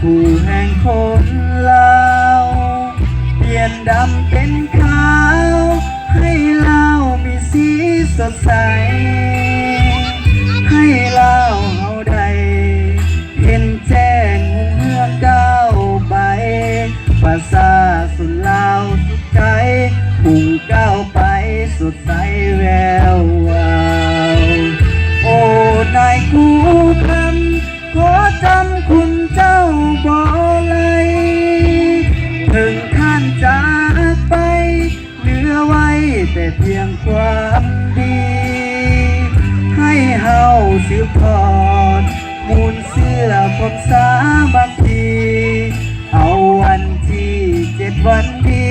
คู่แห่งคนเลาเปลี่ยนดำเป็นขาว ให้เรามีสีสดใส ให้เราเฮาได้เห็นแจ้งเฮือก้าวไปภาษาสุดลาสุดใจพุ่งก้าวไปสดใสแวววาวโอ้นา เพียงความดี ให้เฮาสืบทอดมูลเสื้อความสามัคคีเอาวันที่เจ็ดวันดี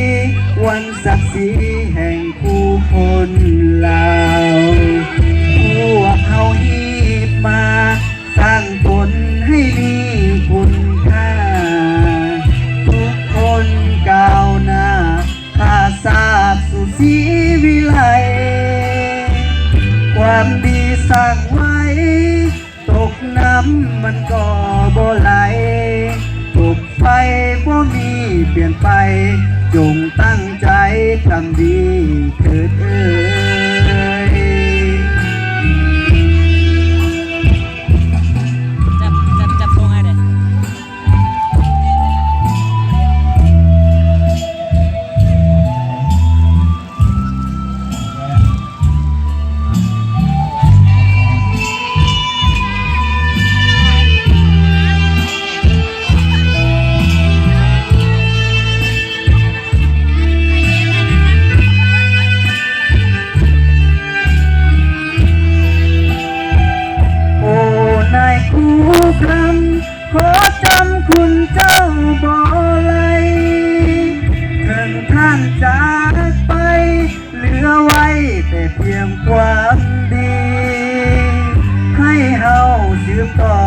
วันศักดิ์ศรีแห่งคู่คนลา ความดีสร้างไว้ ตกน้ำมันก็บ่ไหลตกไฟบ่มีเปลี่ยนไป จงตั้งใจทำดีเถิดเออ เจ้าบ่เลยถึงท่านจากไป เหลือไว้แต่เพียงความดี ให้เฮาสืบต่อ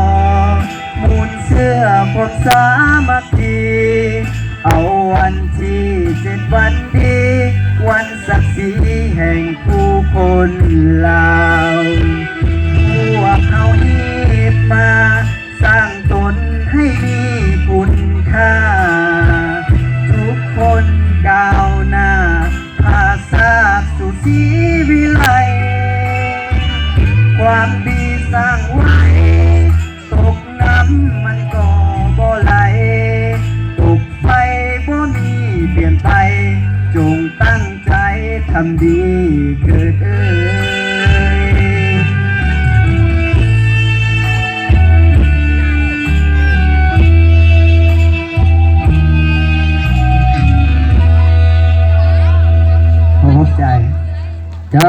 มูลเสื้อพบสามัคคีเอาวันที่เจ็ดวันดี วันศักดิ์ศรีแห่งผู้คนลา สร้างไว้ ตกน้ำมันก็บ่ไหล ตกไฟบ่มีเปลี่ยนไป จงตั้งใจทำดีเถิดเอ่ยขอบใจเจ้า